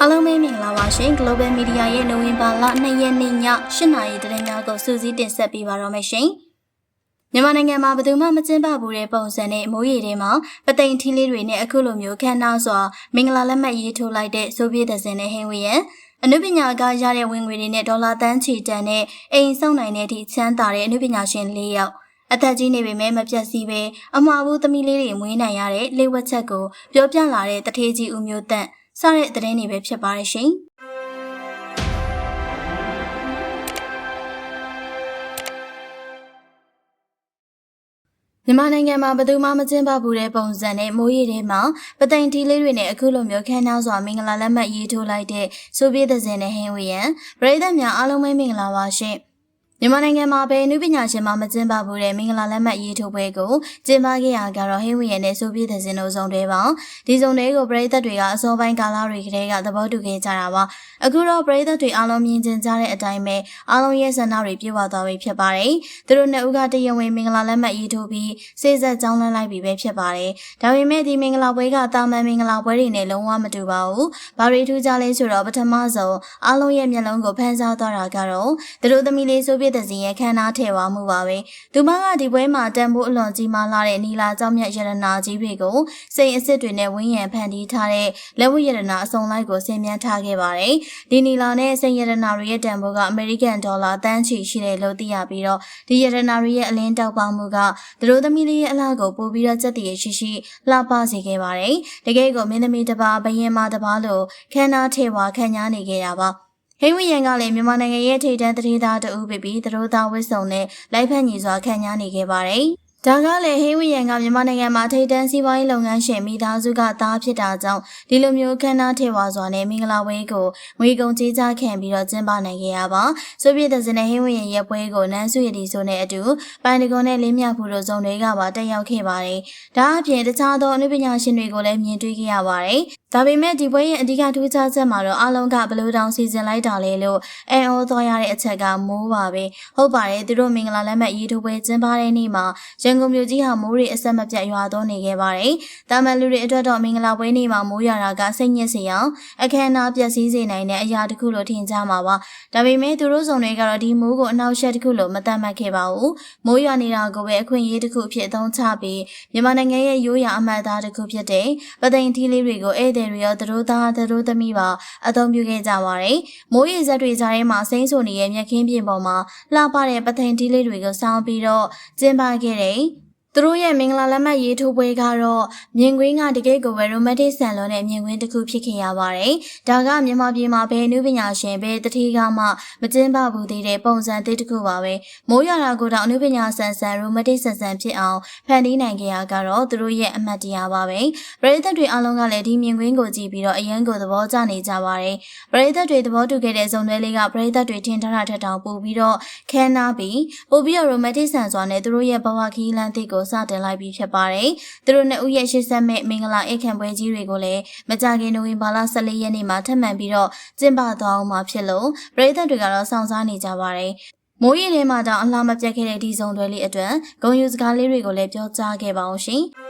အားလုံးပဲမင်္ဂလာပါရှင် Global Media ရဲ့နိုဝင်ဘာလ2ရက်နေ့ည8:00နာရီသတင်းများကိုစူးစီးတင်ဆက်ပေးပါတော့မယ်ရှင်။မြန်မာနိုင်ငံမှာဘယ်သူမှမကျင်းပဘူးတဲ့ပုံစံနဲ့မိုးရေထဲမှာပသိမ်ထင်းလေးတွေနဲ့အခုလိုမျိုးခမ်းနားစွာမင်္ဂလာလက်မှတ်ရေးထိုးလိုက်တဲ့ဆိုဗီယက်သဇင်နဲ့ဟင်းဝီယန်အနုပညာကရတဲ့ဝင်ငွေတွေနဲ့ဒေါ်လာတန်းချီတန်နဲ့အိမ်ဆောင်နိုင်တဲ့အထိချမ်းသာတဲ့အနုပညာရှင်၄ယောက်အသက်ကြီးနေပေမဲ့မပြတ်စီပဲအမှားဘူးသမီးလေးတွေမွေးနိုင်ရတဲ့လေးဝက်ချက်ကိုပြောပြလာတဲ့တထေးကြီးဦးမျိုးတန့် စတဲ့သတင်းတွေပဲဖြစ်ပါတယ်ရှင်။မြန်မာနိုင်ငံမှာဘယ်သူမှမကျင်းပဘူးတဲ့ပုံစံနဲ့မိုးရေထဲမှာပသိမ်တီလေးတွေနဲ့အခုလိုမျိုးခမ်းနားစွာမင်္ဂလာလက်မှတ်ရေးထိုးလိုက်တဲ့ဆိုဗီယက်သဇင်နဲ့ဟင်းဝီယန်ပြည်သက်များအားလုံးပဲမင်္ဂလာပါရှင်။ မြန်မာနိုင်ငံမှာပဲနုပညာရှင်မှမကျင်းပဘူးတဲ့မင်္ဂလာလက်မှတ်ရေးထိုးပွဲကိုကျင်းပခဲ့ရကတော့ဟင်းဝီရနဲ့ဆိုပြည့်တဲ့စင်တို့ဆောင်တွေပါဒီဆောင်တွေကိုပရိသတ်တွေကအစောပိုင်းကာလတွေကတည်းကသဘောတူခဲ့ကြတာပါအခုတော့ပရိသတ်တွေအားလုံးမြင်ကျင်ကြတဲ့အတိုင်းပဲအားလုံးရဲ့ဆန္ဒတွေပြည့်ဝသွားပြီဖြစ်ပါတယ်သူတို့နှစ်ဦးကတရဝင်မင်္ဂလာလက်မှတ်ရေးထိုးပြီးစေဆက်ကြောင်းလန်းလိုက်ပြီပဲဖြစ်ပါတယ်ဒါပေမဲ့ဒီမင်္ဂလာပွဲကတာမန်မင်္ဂလာပွဲတွေနဲ့လုံးဝမတူပါဘူးဘာတွေထူးခြားလဲဆိုတော့ပထမဆုံးအားလုံးရဲ့မျက်လုံးကိုဖန်ဆားသွားတာကတော့သူတို့သမီးလေးဆိုပြည့်တဲ့စင်ရဲ့ခန္ဓာထည့်ဝမှုပါပဲသူမကဒီပွဲမှာတန်ဖိုးအလွန်ကြီးမားလာတဲ့နီလာကြောင့်မြတ်ရတနာကြီးတွေကိုစိန်အစ်စ်တွေနဲ့ဝင်းရံဖန်တီးထားတဲ့လက်ဝတ်ရတနာအစုံလိုက်ကိုဆင်မြန်းထားခဲ့ပါတယ်ဒီနီလာနဲ့စိန်ရတနာတွေရဲ့တန်ဖိုးကအမေရိကန်ဒေါ်လာတန်းချီရှိတယ်လို့သိရပြီးတော့ဒီရတနာတွေရဲ့အလင်းတောက်ပေါမှုကသူတို့သမီးလေးရဲ့အလားကိုပို့ပြီးတော့စက်တည်ရှိရှိလှပစေခဲ့ပါတယ်တကယ်ကိုမင်းသမီးတစ်ပါးဘယင်မတစ်ပါးလို့ခန္ဓာထေဝါခံညာနေခဲ့တာပါ ဟိဝရန်ကလည်းမြန်မာနိုင်ငံရဲ့ထိပ်တန်းသတင်းသားတဦးဖြစ်ပြီးသတို့သားဝစ်စုံနဲ့လိုက်ဖက်ညီစွာခံညာနေခဲ့ပါတယ်။ဒါကလည်းဟိဝရန်ကမြန်မာနိုင်ငံမှာထိပ်တန်းစီးပွားရေးလုပ်ငန်းရှင်မိသားစုကသားဖြစ်တာကြောင့်ဒီလိုမျိုးခမ်းနားထေဝါစွာနဲ့မင်္ဂလာဝဲကိုငွေကုန်ကြေးချခံပြီးတော့ကျင်းပနိုင်ခဲ့ရပါဆိုပြည့်တဲ့စနေဟိဝရန်ရဲ့ပွဲကိုနန်းစုရည်ဆိုနဲ့အတူပိုင်တကွန်နဲ့လင်းမြဖူတို့ဇုံတွေကပါတက်ရောက်ခဲ့ပါတယ်ဒါအပြင်တခြားသောအနုပညာရှင်တွေကိုလည်းမြင်တွေ့ခဲ့ရပါတယ် ဒါပေမဲ့ဒီပွဲရဲ့အဓိကထူးခြားချက်မှာတော့အလုံးကဘလူးတောင်စီစဉ်လိုက်တာလေလို့အန်အောသွားရတဲ့အချက်ကမိုးပါပဲဟုတ်ပါတယ်သူတို့မင်္ဂလာလက်မှတ်ရေးထိုးပွဲကျင်းပတဲ့နေ့မှာရန်ကုန်မြို့ကြီးဟာမိုးတွေအဆက်မပြတ်ရွာသွန်းနေခဲ့ပါတယ်။တာမန်လူတွေအတွက်တော့မင်္ဂလာပွဲနေ့မှာမိုးရွာတာကစိတ်ညစ်စေအောင်အခမ်းအနားပျက်စီးစေနိုင်တဲ့အရာတစ်ခုလို့ထင်ကြမှာပါ။ဒါပေမဲ့သူတို့ဆောင်တွေကတော့ဒီမိုးကိုအနောက်ရှက်တစ်ခုလို့မသတ်မှတ်ခဲ့ပါဘူး။မိုးရွာနေတာကိုပဲအခွင့်အရေးတစ်ခုအဖြစ်အသုံးချပြီးမြန်မာနိုင်ငံရဲ့ရိုးရာအမှတ်အသားတစ်ခုဖြစ်တဲ့ပသိမ်ထီးလေးတွေကိုဧည့်သည်တွေရောသူတို့သားသူတို့သမီးပါအသုံးပြုခဲ့ကြပါတယ်။မိုးရေစက်တွေကြားထဲမှာစိမ့်ဆိုနေတဲ့မြက်ခင်းပြင်ပေါ်မှာလှပတဲ့ပသိမ်ထီးလေးတွေကိုစောင်းပြီးတော့ကျင်းပခဲ့တဲ့ သူတို့ရဲ့မင်္ဂလာလက်မှတ်ရေးထိုးပွဲကတော့မြင်ကွင်းကတကယ့်ကိုပဲ romantic ဆန်လွန်တဲ့မြင်ကွင်းတစ်ခုဖြစ်ခဲ့ရပါတယ်။ဒါကမြန်မာပြည်မှာဘယ်နုပညာရှင်ဘယ်တတိကမှမကျင်းပဘူးသေးတဲ့ပုံစံသစ်တစ်ခုပါပဲ။မိုးရွာတာကိုတောင်အနုပညာဆန်ဆန် romantic ဆန်ဆန်ဖြစ်အောင်ဖန်တီးနိုင်ခဲ့ရကတော့သူတို့ရဲ့အမှတ်တရပါပဲ။ပရိသတ်တွေအားလုံးကလည်းဒီမြင်ကွင်းကိုကြည့်ပြီးတော့အရန်ကိုသဘောကျနေကြပါတယ်။ပရိသတ်တွေသဘောတူခဲ့တဲ့ဇုံတွဲလေးကပရိသတ်တွေထင်ထားတာထက်တောင်ပိုပြီးတော့ခဲနာပြီးပိုပြီးတော့ romantic ဆန်စွာနဲ့သူတို့ရဲ့ဘဝခီးလန်းသစ်ကိုစတင်လိုက်ပြီးဖြစ်ပါတယ်။သူတို့နှစ်ဦးရဲ့ရှေ့ဆက်မဲ့မင်္ဂလာအိတ်ခံပွဲကြီးတွေကိုလည်းမကြခင်နိုဝင်ဘာလ14ရက်နေ့မှာထပ်မံပြီးတော့ကျင်းပသွားအောင်မှာဖြစ်လို့ပြည်သက်တွေကတော့စောင့်စားနေကြပါတယ်။မိုးရေထဲမှာတောင်အလှမပြတ်ခဲ့တဲ့ဒီစုံတွဲလေးအတွက်ဂုံယူစကားလေးတွေကိုလည်းပြောကြားခဲ့ပါအောင်ရှင်။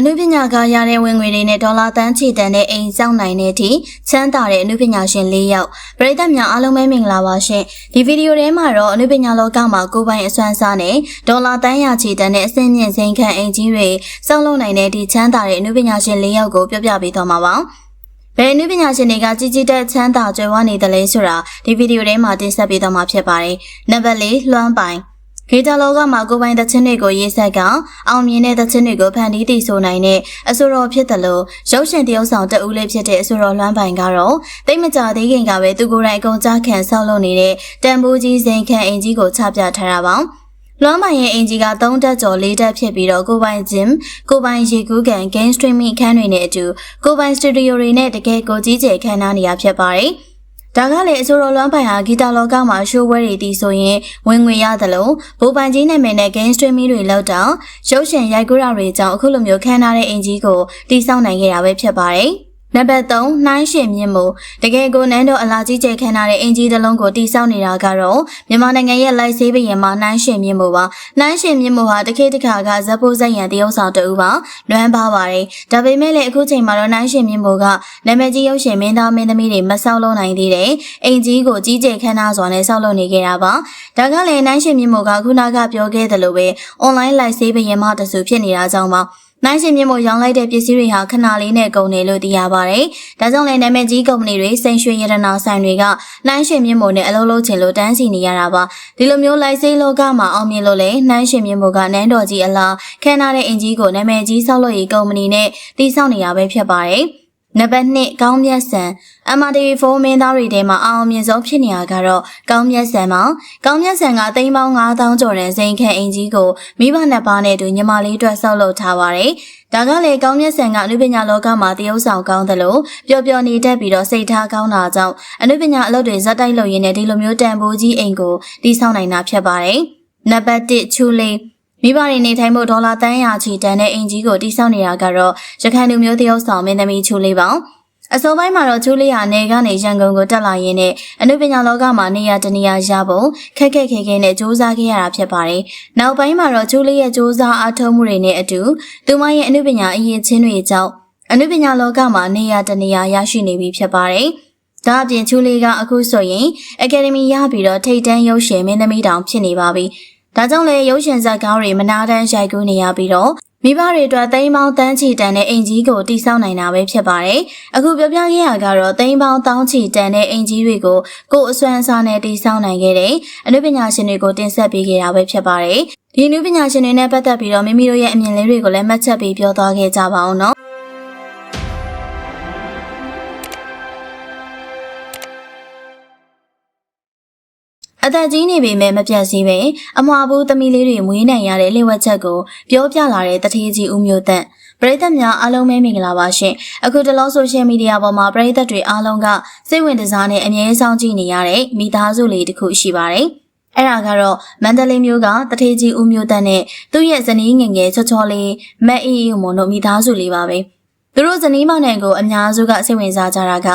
အနုပညာကရတဲ့ဝင်ငွေတွေနဲ့ဒေါ်လာတန်းချီတန်တဲ့အိမ်ဆောင်နိုင်တဲ့အထိချမ်းသာတဲ့အနုပညာရှင်၄ယောက်ပရိသတ်များအားလုံးပဲမင်္ဂလာပါရှင်ဒီဗီဒီယိုထဲမှာတော့အနုပညာလောကမှာကိုယ်ပိုင်အစွမ်းစားနဲ့ဒေါ်လာတန်းရချီတန်တဲ့အဆင့်မြင့်စိန်ခံအိမ်ကြီးတွေစောင့်လုပ်နိုင်တဲ့အထိချမ်းသာတဲ့အနုပညာရှင်၄ယောက်ကိုပြောပြပေးသွားမှာပါဘယ်နည်းပညာရှင်တွေကကြီးကြီးတဲ့ချမ်းသာကြွယ်ဝနေတယ်လဲဆိုတာဒီဗီဒီယိုထဲမှာတင်ဆက်ပေးသွားမှာဖြစ်ပါတယ်။နံပါတ်၄လွှမ်းပိုင် ဂီတလောကမှာကိုပိုင်သချင်းတွေကိုရေးဆက်ကအောင်မြင်တဲ့သချင်းတွေကိုဖန်တီးတည်ဆိုနိုင်တဲ့အဆိုတော်ဖြစ်တယ်လို့ရုပ်ရှင်တရုပ်ဆောင်တဦးလေးဖြစ်တဲ့အဆိုတော်လွမ်းပိုင်ကတော့တိတ်မကြသေးခင်ကပဲသူကိုယ်တိုင်အကုန်ကြခံဆောက်လုပ်နေတဲ့တန်ဖိုးကြီးစိန်ခံအင်ကြီးကိုချပြထားတာပါလွမ်းပိုင်ရဲ့အင်ဂျီက3တက်ကျော်4တက်ဖြစ်ပြီးတော့ကိုပိုင် gym ကိုပိုင်ရေကူးကန် game streaming အခန်းတွေနဲ့အတူကိုပိုင် studio တွေနဲ့တကယ်ကိုကြီးကျယ်ခမ်းနားနေရဖြစ်ပါတယ်။ ဒါကလည်းအစိုးရလွမ်းပိုင်ဟာဂီတာလောကမှာရှိုးဝဲတွေတည်ဆိုရင်ဝင်ငွေရတယ်လို့ဘိုးပိုင်ကြီးနာမည်နဲ့ game streaming တွေလောက်တော့ရုပ်ရှင်ရိုက်ကူးတာတွေကြောင့်အခုလိုမျိုးခမ်းနားတဲ့အင်ကြီးကိုတည်ဆောက်နိုင်ခဲ့တာပဲဖြစ်ပါတယ်။ နံပါတ်3နှိုင်းရှင်မြင့်မှုတကယ်ကိုနန်းတော်အလာကြီးကျယ်ခမ်းထားတဲ့အင်ကြီးတစ်လုံးကိုတိစောက်နေတာကတော့မြန်မာနိုင်ငံရဲ့လိုက်ဆေးဘရင်မှာနှိုင်းရှင်မြင့်မှုပါနှိုင်းရှင်မြင့်မှုဟာတခေတ်တစ်ခါကဇက်ပိုးဇက်ရံတရုပ်ဆောင်တူပါလွမ်းပါပါတယ်ဒါပေမဲ့လည်းအခုချိန်မှာတော့နှိုင်းရှင်မြင့်မှုကနာမည်ကြီးရုပ်ရှင်မင်းသားမင်းသမီးတွေမဆောက်လုပ်နိုင်သေးတဲ့အင်ကြီးကိုကြီးကျယ်ခမ်းထားစွာနဲ့ဆောက်လုပ်နေကြတာပါဒါကလည်းနှိုင်းရှင်မြင့်မှုကခုနကပြောခဲ့သလိုပဲ online လိုက်ဆေးဘရင်မှာတဆူဖြစ်နေတာကြောင့်ပါ နိုင်ရှင်မြင့်မို့ရောင်းလိုက်တဲ့ပစ္စည်းတွေဟာခဏလေးနဲ့ကုန်တယ်လို့သိရပါတယ်။ဒါကြောင့်လည်းနာမည်ကြီးကုမ္ပဏီတွေစိန်ရွှေရတနာဆိုင်တွေကနိုင်ရှင်မြင့်မို့နဲ့အလုပ်လုပ်ချင်လို့တန်းစီနေရတာပါ။ဒီလိုမျိုးလိုက်စိလောကမှာအောင်မြင်လို့လေနိုင်ရှင်မြင့်မို့ကနန်းတော်ကြီးအလားခမ်းနာတဲ့အင်ကြီးကိုနာမည်ကြီးဆောက်လုပ်ရေးကုမ္ပဏီနဲ့တည်ဆောက်နေရပဲဖြစ်ပါတယ်။ နံပါတ်2ကောင်းမြတ်ဆန် MRTV4 မင်းသားတွေထဲမှာအအောင်မြင်ဆုံးဖြစ်နေတာကတော့ကောင်းမြတ်ဆန်ပါကောင်းမြတ်ဆန်ကသိန်းပေါင်း9000ကျော်တဲ့ဇိန်ခန့်အင်ကြီးကိုမိဘနှစ်ပါးနဲ့အတူညီမလေးအတွက်ဆောက်လုပ်ထားပါတယ်ဒါကလည်းကောင်းမြတ်ဆန်ကအနုပညာလောကမှာတရုပ်ဆောင်ကောင်းသလိုပျော်ပျော်နေတတ်ပြီးတော့စိတ်ထားကောင်းတာကြောင့်အနုပညာအလုပ်တွေဇက်တိုက်လုပ်ရင်းနဲ့ဒီလိုမျိုးတန်ဖိုးကြီးအိမ်ကိုတည်ဆောက်နိုင်တာဖြစ်ပါတယ်နံပါတ်1ချူလေး မိဘတွေနေထိုင်မှုဒေါ်လာတန်းရာချီတန်တဲ့အင်ကြီးကိုတိစောက်နေတာကတော့ရခိုင်လူမျိုးတရုပ်ဆောင်မင်းသမီးချူလေးပါအစောပိုင်းမှာတော့ချူလေးဟာနေကနေရန်ကုန်ကိုတက်လာရင်းနဲ့အနုပညာလောကမှာနေရာတနေရာရဖို့ခက်ခက်ခဲခဲနဲ့စူးစမ်းခဲ့ရတာဖြစ်ပါတယ်။နောက်ပိုင်းမှာတော့ချူလေးရဲ့စူးစမ်းအားထုတ်မှုတွေနဲ့အတူသူမရဲ့အနုပညာအရင်ချင်းတွေကြောင့်အနုပညာလောကမှာနေရာတနေရာရရှိနေပြီဖြစ်ပါတယ်။ဒါအပြင်ချူလေးကအခုဆိုရင်အကယ်ဒမီရပြီးတော့ထိတ်တန်းရုပ်ရှင်မင်းသမီးတောင်ဖြစ်နေပါပြီ။ ဒါကြောင့်လည်းရုပ်ရှင်ဇာတ်ကားတွေမနာတမ်းရိုက်ကူးနေရပြီးတော့မိဘတွေအတွက်သိန်းပေါင်းတန်းချီတန်တဲ့အင်ကြီးကိုတိစောက်နိုင်တာပဲဖြစ်ပါတယ်။အခုပြောပြခဲ့ရကတော့သိန်းပေါင်းတောင်းချီတန်တဲ့အင်ကြီးတွေကိုကိုယ်အစွမ်းအစားနဲ့တိစောက်နိုင်ခဲ့တဲ့အနုပညာရှင်တွေကိုတင်ဆက်ပေးခဲ့တာပဲဖြစ်ပါတယ်။ဒီအနုပညာရှင်တွေနဲ့ပတ်သက်ပြီးတော့မိမိတို့ရဲ့အမြင်လေးတွေကိုလည်းမှတ်ချက်ပေးပြောသွားခဲ့ကြပါအောင်နော်။ အသက်ကြီးနေပေမဲ့မပြတ်စည်းပဲအမွာဘူးသမီးလေးတွေမွေးနိုင်ရတဲ့လျှဝက်ချက်ကိုပြောပြလာတဲ့တထေးကြီးဦးမျိုးတန့်ပရိသတ်များအားလုံးပဲမင်္ဂလာပါရှင်အခုတလောဆိုရှယ်မီဒီယာပေါ်မှာပရိသတ်တွေအားလုံးကစိတ်ဝင်စားနဲ့အမြဲဆောင်ကြည့်နေရတဲ့မိသားစုလေးတစ်ခုရှိပါတယ်အဲ့ဒါကတော့မန္တလေးမျိုးကတထေးကြီးဦးမျိုးတန့်နဲ့သူ့ရဲ့ဇနီးငယ်ငယ်ချောချောလေးမက်အီအီမွန်တို့မိသားစုလေးပါပဲ။ သူတို့ဇနီးမောင်နှံကိုအများစုကစိတ်ဝင်စားကြတာက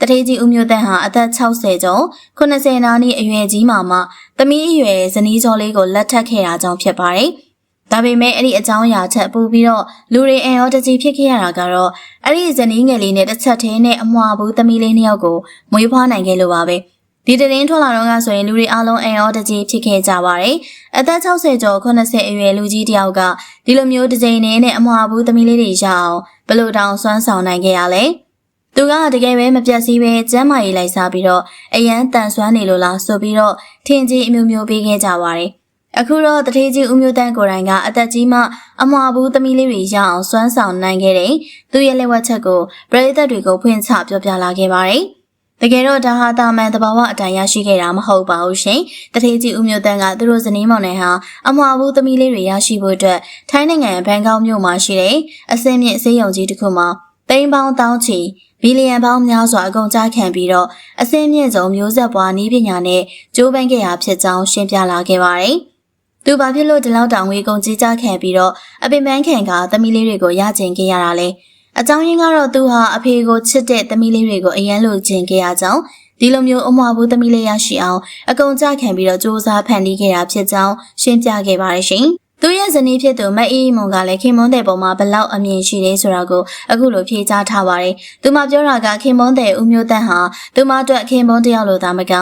တထေးကြီးဦးမျိုးတန်းဟာအသက်60ကျော်80နာနီအရွယ်ကြီးမှမှသမီးအရွယ်ဇနီးကျော်လေးကိုလက်ထပ်ခဲ့တာကြောင့်ဖြစ်ပါတယ်။ဒါပေမဲ့အဲ့ဒီအကြောင်းအရာချက်ပို့ပြီးတော့လူတွေအင်ရောတကြီးဖြစ်ခဲ့ရတာကတော့အဲ့ဒီဇနီးငယ်လေးနဲ့တစ်ချက်သေးနဲ့အမွာဘူးသမီးလေးနှစ်ယောက်ကိုမွေးဖွားနိုင်ခဲ့လို့ပါပဲ။ ဒီတရင်ထွက်လာတော့ကဆိုရင်လူတွေအားလုံးအံ့ဩတကြီးဖြစ်ခဲ့ကြပါတယ်။အသက်60ကျော်80အရွယ်လူကြီးတယောက်ကဒီလိုမျိုးတစ်ချိန်နဲ့အမွာဘူးသမီးလေးတွေရအောင်ဘလို့တောင်စွမ်းဆောင်နိုင်ခဲ့ရလဲ။သူကတကယ်ပဲမပြတ်စည်းပဲကျမ်းမာရေးလိုက်စားပြီးတော့အရန်တန်ဆွမ်းနေလို့လားဆိုပြီးတော့ထင်ကြီးအမျိုးမျိုးပေးခဲ့ကြပါတယ်။အခုတော့တထေးကြီးဦးမျိုးတန်းကိုယ်တိုင်ကအသက်ကြီးမှအမွာဘူးသမီးလေးတွေရအောင်စွမ်းဆောင်နိုင်ခဲ့တဲ့သူရဲ့လက်ဝက်ချက်ကိုပရိသတ်တွေကိုဖွင့်ချပြောပြလာခဲ့ပါတယ်။ တကယ်တော့ဒါဟာတာမန်တဘာဝအတိုင်းရရှိခဲ့တာမဟုတ်ပါဘူးရှင်။တထေးကြီးဦးမျိုးတန်းကသူတို့ဇနီးမောင်နှံဟာအမွာဘူးသမီးလေးတွေရရှိဖို့အတွက်ထိုင်းနိုင်ငံဘန်ကောက်မြို့မှာရှိတဲ့အစင်းမြင့်စေးရုံကြီးတစ်ခုမှာတိမ်ပေါင်းတောင်းချီဘီလီယံပေါင်းများစွာအကုန်ကြားခံပြီးတော့အစင်းမြင့်ဆုံးမျိုးဆက်ပွားနည်းပညာနဲ့ကျိုးပန်းခဲ့ရာဖြစ်ကြောင်းရှင်းပြလာခဲ့ပါတယ်။သူဘာဖြစ်လို့ဒီလောက်တောင်ငွေကုန်ကြီးကြားခံပြီးတော့အပင်ပန်းခံကသမီးလေးတွေကိုရကျင်ခဲ့ရတာလဲ။ အကြောင်းရင်းကတော့သူဟာအဖေကိုချစ်တဲ့သမီးလေးတွေကိုအရန်လိုချင်ခဲ့ရကြောင်းဒီလိုမျိုးအမွာဘူးသမီးလေးရရှိအောင်အကုန်ကြခံပြီးတော့စူးစမ်းဖန်တီးခဲ့တာဖြစ်ကြောင်းရှင်းပြခဲ့ပါတယ်ရှင်။သူရဲ့ဇနီးဖြစ်သူမအေးမွန်ကလည်းခင်မွန်းတဲ့ပုံမှာဘလောက်အမြင်ရှိတယ်ဆိုတာကိုအခုလိုဖြေကြားထားပါတယ်။သူမပြောတာကခင်မွန်းတဲ့ဦးမျိုးတန်းဟာသူမအတွက်ခင်မွန်းတယောက်လိုသာမက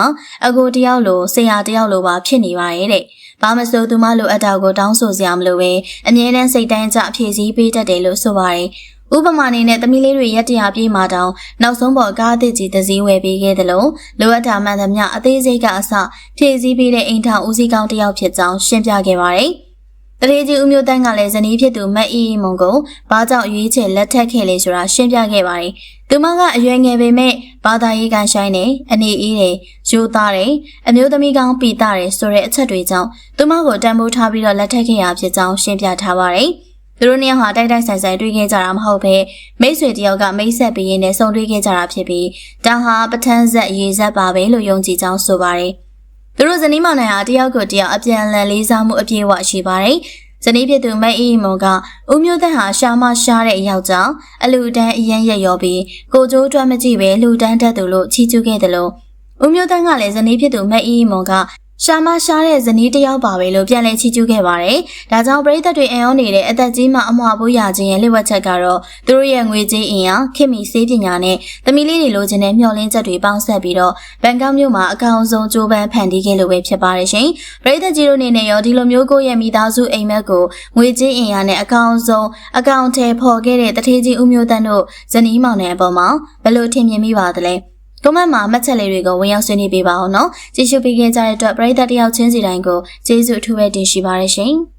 အကိုတယောက်လိုဆရာတယောက်လိုပါဖြစ်နေပါရဲ့တဲ့။ဘာမဆိုသူမလိုအပ်တာကိုတောင်းဆိုစရာမလိုပဲအမြဲတမ်းစိတ်တိုင်းကြအဖြည့်စည်းပေးတတ်တယ်လို့ဆိုပါတယ်။ ဥပမာအနေနဲ့သမီးလေးတွေရက်တရာပြေးမှတောင်နောက်ဆုံးပေါ်ကားအသစ်ကြီးတစ်စီးဝယ်ပေးခဲ့တယ်လို့လိုအပ်တာမှန်သမျှအသေးစိတ်ကအစဖြည့်ဆည်းပေးတဲ့အိမ်ထောင်ဦးစီးကောင်းတစ်ယောက်ဖြစ်ကြောင်းရှင်းပြခဲ့ပါတယ်။တရေကြီးဦးမျိုးတန်းကလည်းဇနီးဖြစ်သူမတ်အီမုံကိုဘာကြောင့်ရွေးချယ်လက်ထက်ခဲ့လဲဆိုတာရှင်းပြခဲ့ပါတယ်။သူမကအရွယ်ငယ်ပေမဲ့ဘာသာရေးကဆိုင်နေအနေအေးတယ်ရိုးသားတယ်အမျိုးသမီးကောင်းပီတာတယ်ဆိုတဲ့အချက်တွေကြောင့်သူမကိုတန်ဖိုးထားပြီးတော့လက်ထက်ခဲ့ရဖြစ်ကြောင်းရှင်းပြထားပါတယ်။ သူတို့နှစ်ယောက်ဟာတိုက်တိုက်ဆိုင်ဆိုင်တွေ့ခဲ့ကြတာမဟုတ်ဘဲမိတ်ဆွေတယောက်ကမိတ်ဆက်ပြီးရင်းနဲ့ဆုံတွေ့ခဲ့ကြတာဖြစ်ပြီးဒါဟာပထန်းဆက်ရေဆက်ပါပဲလို့ယုံကြည်ကြောင်းဆိုပါတယ်။သူတို့ဇနီးမောင်နှံဟာတယောက်ကိုတယောက်အပြန်အလှန်လေးစားမှုအပြည့်အဝရှိပါတယ်။ဇဇနီးဖြစ်သူမတ်အီမော်ကဦးမျိုးသက်ဟာရှာမရှားတဲ့အယောက်ကြောင့်အလူတန်းအရန်ရက်ရောပြီးကိုကျိုးအတွက်မကြည့်ပဲလူတန်းတတ်သူလို့ချီးကျူးခဲ့တယ်လို့ဦးမျိုးသန်းကလည်းဇနီးဖြစ်သူမတ်အီမော်က ရှာမရှားတဲ့ဇနီးတစ်ယောက်ပါပဲလို့ပြန်လည်ချီးကျူးခဲ့ပါတယ်။ဒါကြောင့်ပရိသတ်တွေအံ့ဩနေတဲ့အသက်ကြီးမှအမွှာဘူးရခြင်းရဲ့လျှို့ဝှက်ချက်ကတော့သူတို့ရဲ့ငွေကြေးအင်အားခင်မီစေးပညာနဲ့သမီးလေးတွေလိုချင်တဲ့မျှော်လင့်ချက်တွေပေါင်းဆက်ပြီးတော့ဘန်ကောက်မြို့မှာအကောင်ဆုံးကြိုးပမ်းဖန်တီးခဲ့လို့ပဲဖြစ်ပါတယ်ရှင်။ပရိသတ်ကြီးတို့အနေနဲ့ရောဒီလိုမျိုးကိုယ့်ရဲ့မိသားစုအိမ်မက်ကိုငွေကြေးအင်အားနဲ့အကောင်ဆုံးအကောင်ထဲပေါ်ခဲ့တဲ့တထေးကြီးဦးမျိုးတန်းတို့ဇနီးမောင်နှံအပေါ်မှာဘယ်လိုထင်မြင်မိပါသလဲ။ ကွန်မန့်မှာမှတ်ချက်လေးတွေကိုဝင်ရောက်ဆွေးနွေးပေးပါအောင်နော်ကြည့်ရှုပေးခဲ့ကြတဲ့အတွက်ပရိသတ်တယောက်ချင်းစီတိုင်းကိုကျေးဇူးအထူးပဲတင်ရှိပါရရှင်။